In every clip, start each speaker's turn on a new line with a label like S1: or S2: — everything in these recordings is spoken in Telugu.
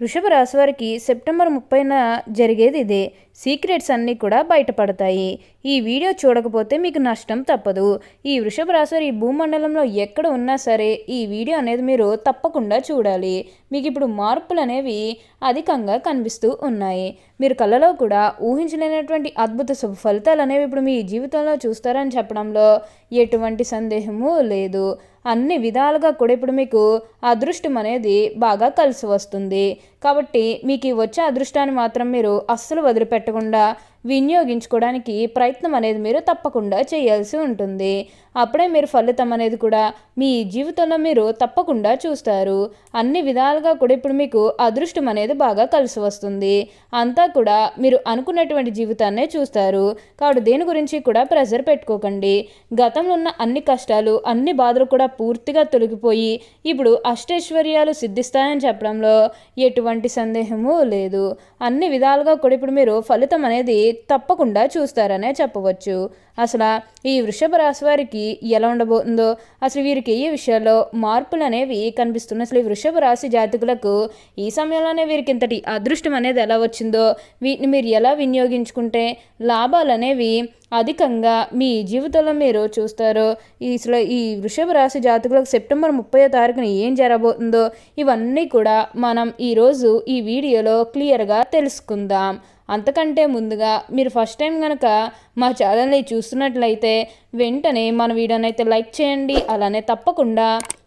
S1: వృషభ రాశి వారికి సెప్టెంబర్ ముప్పైన జరిగేది ఇదే. సీక్రెట్స్ అన్నీ కూడా బయటపడతాయి. ఈ వీడియో చూడకపోతే మీకు నష్టం తప్పదు. ఈ వృషభ రాశి వారి భూమండలంలో ఎక్కడ ఉన్నా సరే ఈ వీడియో అనేది మీరు తప్పకుండా చూడాలి. మీకు ఇప్పుడు మార్పులు అనేవి అధికంగా కనిపిస్తూ ఉన్నాయి. మీరు కళ్ళలో కూడా ఊహించలేనటువంటి అద్భుత శుభ ఫలితాలు అనేవి ఇప్పుడు మీ జీవితంలో చూస్తారని చెప్పడంలో ఎటువంటి సందేహము లేదు. అన్ని విధాలుగా కూడా ఇప్పుడు మీకు అదృష్టం అనేది బాగా కలిసి వస్తుంది. కాబట్టి మీకు ఈ వచ్చే అదృష్టాన్ని మాత్రం మీరు అస్సలు వదిలిపెట్టకుండా వినియోగించుకోవడానికి ప్రయత్నం అనేది మీరు తప్పకుండా చేయాల్సి ఉంటుంది. అప్పుడే మీరు ఫలితం అనేది కూడా మీ జీవితంలో మీరు తప్పకుండా చూస్తారు. అన్ని విధాలుగా కూడా ఇప్పుడు మీకు అదృష్టం అనేది బాగా కలిసి వస్తుంది. అంతా కూడా మీరు అనుకున్నటువంటి జీవితాన్నే చూస్తారు. కాబట్టి దేని గురించి కూడా ప్రెజర్ పెట్టుకోకండి. గతంలో ఉన్న అన్ని కష్టాలు అన్ని బాధలు కూడా పూర్తిగా తొలగిపోయి ఇప్పుడు అష్టైశ్వర్యాలు సిద్ధిస్తాయని చెప్పడంలో ఎటువంటి సందేహము లేదు. అన్ని విధాలుగా కూడా ఇప్పుడు మీరు ఫలితం అనేది తప్పకుండా చూస్తారనే చెప్పవచ్చు. అసలు ఈ వృషభ రాశి వారికి ఎలా ఉండబోతుందో అసలు వీరికి ఈ విషయాల్లో మార్పులు అనేవి కనిపిస్తున్నాయి? అసలు ఈ వృషభ రాశి జాతకులకు ఈ సమయంలోనే వీరికి ఇంతటి అదృష్టం అనేది ఎలా వచ్చిందో వీటిని మీరు ఎలా వినియోగించుకుంటే లాభాలు అనేవి అధికంగా మీ జీవితంలో మీరు చూస్తారో ఈ ఈ వృషభ రాశి జాతకులకు సెప్టెంబర్ ముప్పై తారీఖున ఏం జరగబోతుందో ఇవన్నీ కూడా మనం ఈరోజు ఈ వీడియోలో క్లియర్గా తెలుసుకుందాం. అంతకంటే ముందుగా మీరు ఫస్ట్ టైం కనుక మా ఛానల్ని చూస్తున్నట్లయితే వెంటనే మన వీడియోని అయితే లైక్ చేయండి. అలానే తప్పకుండా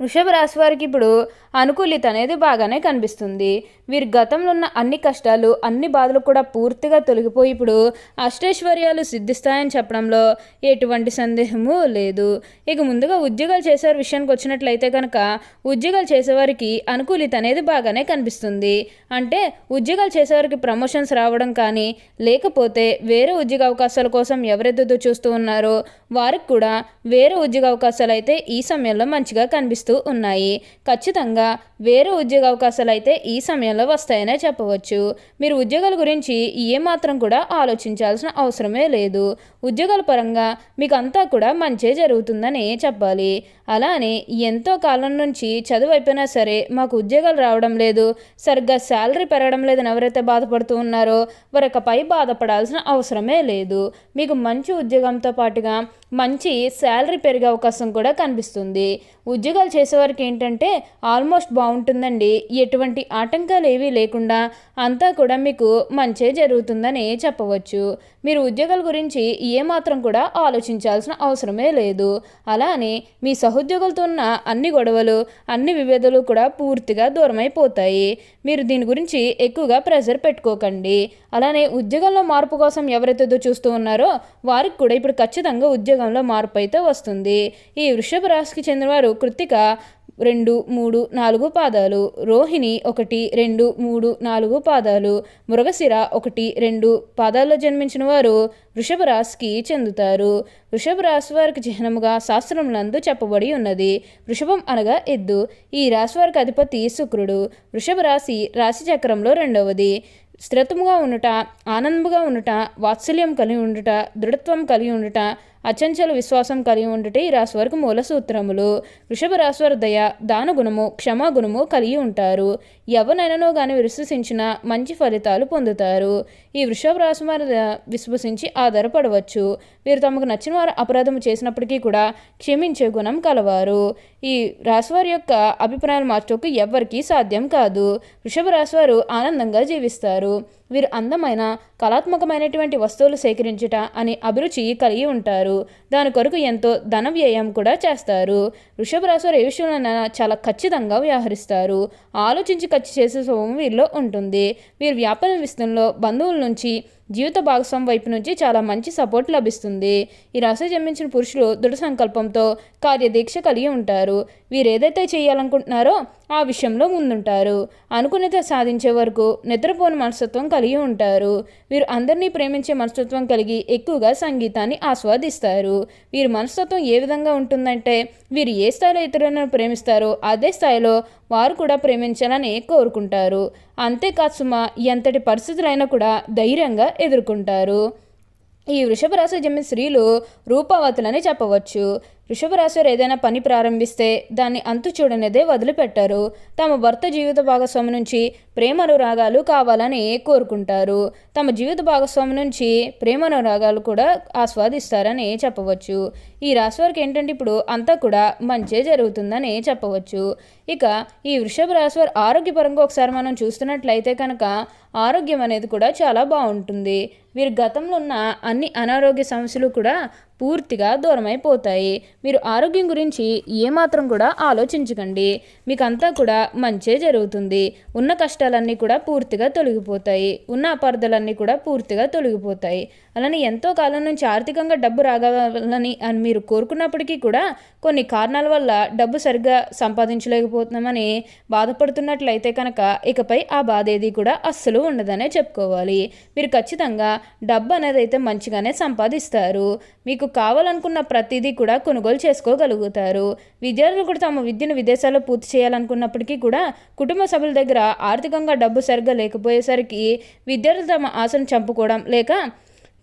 S1: వృషభ రాశి వారికి ఇప్పుడు అనుకూలిత అనేది బాగానే కనిపిస్తుంది. వీరి గతంలో ఉన్న అన్ని కష్టాలు అన్ని బాధలు కూడా పూర్తిగా తొలగిపోయి ఇప్పుడు అష్టైశ్వర్యాలు సిద్ధిస్తాయని చెప్పడంలో ఎటువంటి సందేహము లేదు. ఇక ముందుగా ఉద్యోగాలు చేసే విషయానికి వచ్చినట్లయితే కనుక ఉద్యోగాలు చేసేవారికి అనుకూలిత అనేది బాగానే కనిపిస్తుంది. అంటే ఉద్యోగాలు చేసేవారికి ప్రమోషన్స్ రావడం కానీ లేకపోతే వేరే ఉద్యోగ అవకాశాల కోసం ఎవరెదురు చూస్తూ ఉన్నారో వారికి కూడా వేరే ఉద్యోగ అవకాశాలు అయితే ఈ సమయంలో మంచిగా కనిపిస్తుంది కనిపిస్తూ ఉన్నాయి. ఖచ్చితంగా వేరే ఉద్యోగ అవకాశాలు అయితే ఈ సమయంలో వస్తాయనే చెప్పవచ్చు. మీరు ఉద్యోగాల గురించి ఏమాత్రం కూడా ఆలోచించాల్సిన అవసరమే లేదు. ఉద్యోగాల పరంగా మీకు అంతా కూడా మంచే జరుగుతుందని చెప్పాలి. అలానే ఎంతో కాలం నుంచి చదువు అయిపోయినా సరే మాకు ఉద్యోగాలు రావడం లేదు. సరిగ్గా శాలరీ పెరగడం లేదని ఎవరైతే బాధపడుతూ ఉన్నారో వారికపై బాధపడాల్సిన అవసరమే లేదు. మీకు మంచి ఉద్యోగంతో పాటుగా మంచి శాలరీ పెరిగే అవకాశం కూడా కనిపిస్తుంది. ఉద్యోగాలు చేసేవారికి ఏంటంటే ఆల్మోస్ట్ బాగుంటుందండి. ఎటువంటి ఆటంకాలు ఏవీ లేకుండా అంతా కూడా మీకు మంచే జరుగుతుందని చెప్పవచ్చు. మీరు ఉద్యోగాల గురించి ఏమాత్రం కూడా ఆలోచించాల్సిన అవసరమే లేదు. అలానే మీ సహోద్యోగులతో ఉన్న అన్ని గొడవలు అన్ని విభేదాలు కూడా పూర్తిగా దూరమైపోతాయి. మీరు దీని గురించి ఎక్కువగా ప్రెజర్ పెట్టుకోకండి. అలానే ఉద్యోగంలో మార్పు కోసం ఎవరైతే చూస్తూ ఉన్నారో వారికి కూడా ఇప్పుడు ఖచ్చితంగా ఉద్యోగం ఉద్యోగంలో మార్పు అయితే వస్తుంది. ఈ వృషభ రాశికి చెందినవారు కృతిక రెండు మూడు నాలుగు పాదాలు రోహిణి ఒకటి రెండు మూడు నాలుగు పాదాలు మృగశిర ఒకటి రెండు పాదాల్లో జన్మించిన వారు వృషభ రాశికి చెందుతారు. వృషభ రాశి వారికి చిహ్నముగా శాస్త్రములందు చెప్పబడి ఉన్నది. వృషభం అనగా ఎద్దు. ఈ రాశి వారికి అధిపతి శుక్రుడు. వృషభ రాశి రాశి చక్రంలో రెండవది. స్థిరత్వముగా ఉండుట ఆనందముగా ఉండుట వాత్సల్యం కలిగి ఉండుట దృఢత్వం కలిగి ఉండుట అచంచల విశ్వాసం కలిగి ఉండుట ఈ రాశి వారికి మూల సూత్రములు. వృషభ రాశి వారు దయ దానగుణము క్షమాగుణము కలిగి ఉంటారు. ఎవరినైనానో కానీ విశ్వసించిన మంచి ఫలితాలు పొందుతారు. ఈ వృషభ రాశి వారి విశ్వసించి ఆధారపడవచ్చు. వీరు తమకు నచ్చిన వారు అపరాధం చేసినప్పటికీ కూడా క్షమించే గుణం కలవారు. ఈ రాశివారి యొక్క అభిప్రాయాలు మార్చుకు ఎవ్వరికీ సాధ్యం కాదు. వృషభ రాశివారు ఆనందంగా జీవిస్తారు. వీరు అందమైన కళాత్మకమైనటువంటి వస్తువులు సేకరించుట అనే అభిరుచి కలిగి ఉంటారు. దాని కొరకు ఎంతో ధన వ్యయం కూడా చేస్తారు. వృషభ రాశి వారు ఏ విషయంలో చాలా ఖచ్చితంగా వ్యవహరిస్తారు. ఆలోచించి ఖర్చు చేసే స్వభావం వీరిలో ఉంటుంది. వీరు వ్యాపార విస్తరణలో బంధువుల నుంచి జీవిత భాగస్వామి వైపు నుంచి చాలా మంచి సపోర్ట్ లభిస్తుంది. ఈ రాశి జన్మించిన పురుషులు దృఢ సంకల్పంతో కార్యదీక్ష కలిగి ఉంటారు. వీరు ఏదైతే చేయాలనుకుంటున్నారో ఆ విషయంలో ముందుంటారు. అనుకున్నది సాధించే వరకు నిద్రపోని మనస్తత్వం కలిగి ఉంటారు. వీరు అందరినీ ప్రేమించే మనస్తత్వం కలిగి ఎక్కువగా సంగీతాన్ని ఆస్వాదిస్తారు. వీరి మనస్తత్వం ఏ విధంగా ఉంటుందంటే వీరు ఏ స్థాయిలో ఇతరులను ప్రేమిస్తారో అదే స్థాయిలో వారు కూడా ప్రేమించాలని కోరుకుంటారు. అంతేకాదు సుమా ఎంతటి పరిస్థితులైనా కూడా ధైర్యంగా ఎదుర్కొంటారు. ఈ వృషభ రాశి జన్మిన స్త్రీలు రూపవతులని చెప్పవచ్చు. వృషభ ఏదైనా పని ప్రారంభిస్తే దాన్ని అంతు చూడనిదే వదిలిపెట్టారు. తమ భర్త జీవిత భాగస్వామి నుంచి ప్రేమనురాగాలు కావాలని కోరుకుంటారు. తమ జీవిత భాగస్వామి నుంచి ప్రేమనురాగాలు కూడా ఆస్వాదిస్తారని చెప్పవచ్చు. ఈ రాశి వారికి ఏంటంటే ఇప్పుడు అంతా కూడా మంచే జరుగుతుందని చెప్పవచ్చు. ఇక ఈ వృషభ రాశి వారు ఆరోగ్యపరంగా ఒకసారి మనం చూస్తున్నట్లయితే కనుక ఆరోగ్యం అనేది కూడా చాలా బాగుంటుంది. వీరి గతంలో ఉన్న అన్ని అనారోగ్య సమస్యలు కూడా పూర్తిగా దూరమైపోతాయి. మీరు ఆరోగ్యం గురించి ఏమాత్రం కూడా ఆలోచించకండి. మీకంతా కూడా మంచే జరుగుతుంది. ఉన్న కష్టాలన్నీ కూడా పూర్తిగా తొలగిపోతాయి. ఉన్న అపార్థాలన్నీ కూడా పూర్తిగా తొలగిపోతాయి. అలానే ఎంతో కాలం నుంచి ఆర్థికంగా డబ్బు రాగాలని అని మీరు కోరుకున్నప్పటికీ కూడా కొన్ని కారణాల వల్ల డబ్బు సరిగ్గా సంపాదించలేకపోతున్నామని బాధపడుతున్నట్లయితే కనుక ఇకపై ఆ బాధ ఏది కూడా అస్సలు ఉండదనే చెప్పుకోవాలి. మీరు ఖచ్చితంగా డబ్బు అనేది అయితే మంచిగానే సంపాదిస్తారు. మీకు కావాలనుకున్న ప్రతిదీ కూడా కొనుగోలు చేసుకోగలుగుతారు. విద్యార్థులు కూడా తమ విద్యను విదేశాల్లో పూర్తి చేయాలనుకున్నప్పటికీ కూడా కుటుంబ సభ్యుల దగ్గర ఆర్థికంగా డబ్బు సరిగ్గా లేకపోయేసరికి విద్యార్థులు తమ ఆశను చంపుకోవడం లేక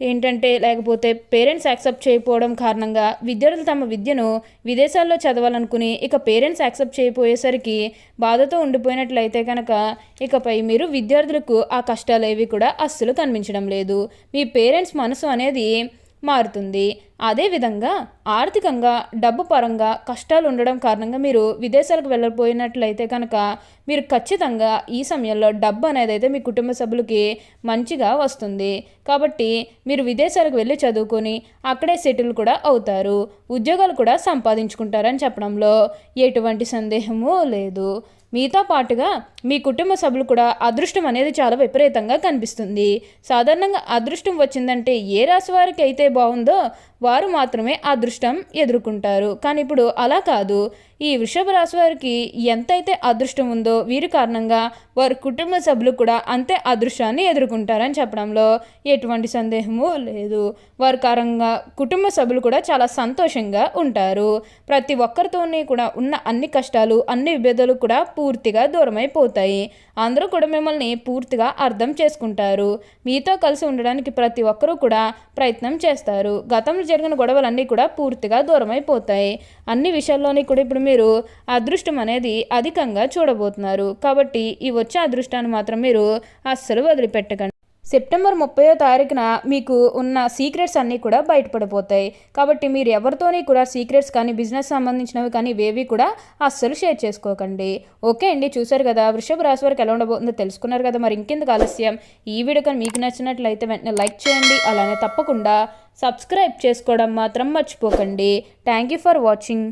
S1: ఏంటంటే లేకపోతే పేరెంట్స్ యాక్సెప్ట్ చేయకపోవడం కారణంగా విద్యార్థులు తమ విద్యను విదేశాల్లో చదవాలనుకుని ఇక పేరెంట్స్ యాక్సెప్ట్ చేయకపోయేసరికి బాధతో ఉండిపోయినట్లయితే కనుక ఇకపై మీరు విద్యార్థులకు ఆ కష్టాలు ఏవి కూడా అస్సలు కనిపించడం లేదు. మీ పేరెంట్స్ మనసు అనేది మారుతుంది. అదేవిధంగా ఆర్థికంగా డబ్బు పరంగా కష్టాలు ఉండడం కారణంగా మీరు విదేశాలకు వెళ్ళిపోయినట్లయితే కనుక మీరు ఖచ్చితంగా ఈ సమయంలో డబ్బు అనేది అయితే మీ కుటుంబ సభ్యులకి మంచిగా వస్తుంది. కాబట్టి మీరు విదేశాలకు వెళ్ళి చదువుకొని అక్కడే సెటిల్ కూడా అవుతారు. ఉద్యోగాలు కూడా సంపాదించుకుంటారని చెప్పడంలో ఎటువంటి సందేహము లేదు. మీతో పాటుగా మీ కుటుంబ సభ్యులు కూడా అదృష్టం అనేది చాలా విపరీతంగా కనిపిస్తుంది. సాధారణంగా అదృష్టం వచ్చిందంటే ఏ రాశి వారికి అయితే బాగుందో వారు మాత్రమే అదృష్టం ఎదుర్కొంటారు. కానీ ఇప్పుడు అలా కాదు. ఈ వృషభ రాశి వారికి ఎంతైతే అదృష్టం ఉందో వీరి కారణంగా వారి కుటుంబ సభ్యులు కూడా అంతే అదృష్టాన్ని ఎదుర్కొంటారని చెప్పడంలో ఎటువంటి సందేహము లేదు. వారి కారణంగా కుటుంబ సభ్యులు కూడా చాలా సంతోషంగా ఉంటారు. ప్రతి ఒక్కరితోనే కూడా ఉన్న అన్ని కష్టాలు అన్ని విభేదాలు కూడా పూర్తిగా దూరమైపోతాయి. అందరూ కూడా మిమ్మల్ని పూర్తిగా అర్థం చేసుకుంటారు. మీతో కలిసి ఉండడానికి ప్రతి ఒక్కరూ కూడా ప్రయత్నం చేస్తారు. గతంలో జరిగిన గొడవలన్నీ కూడా పూర్తిగా దూరమైపోతాయి. అన్ని విషయాల్లోని కూడా ఇప్పుడు మీరు అదృష్టం అనేది అధికంగా చూడబోతున్నారు. కాబట్టి ఈ వచ్చే అదృష్టాన్ని మాత్రం మీరు అస్సలు వదిలిపెట్టకండి. సెప్టెంబర్ ముప్పయో తారీఖున మీకు ఉన్న సీక్రెట్స్ అన్నీ కూడా బయటపడిపోతాయి. కాబట్టి మీరు ఎవరితోని కూడా సీక్రెట్స్ కానీ బిజినెస్ సంబంధించినవి కానీ ఇవేవి కూడా అస్సలు షేర్ చేసుకోకండి. ఓకే అండి చూసారు కదా వృషభ రాశి వారికి ఎలా ఉండబోతుందో తెలుసుకున్నారు కదా మరి ఇంకెందుకు ఆలస్యం? ఈ వీడియో కానీ మీకు నచ్చినట్లయితే వెంటనే లైక్ చేయండి అలానే తప్పకుండా సబ్స్క్రైబ్ చేసుకోవడం మాత్రం మర్చిపోకండి. Thank you for watching.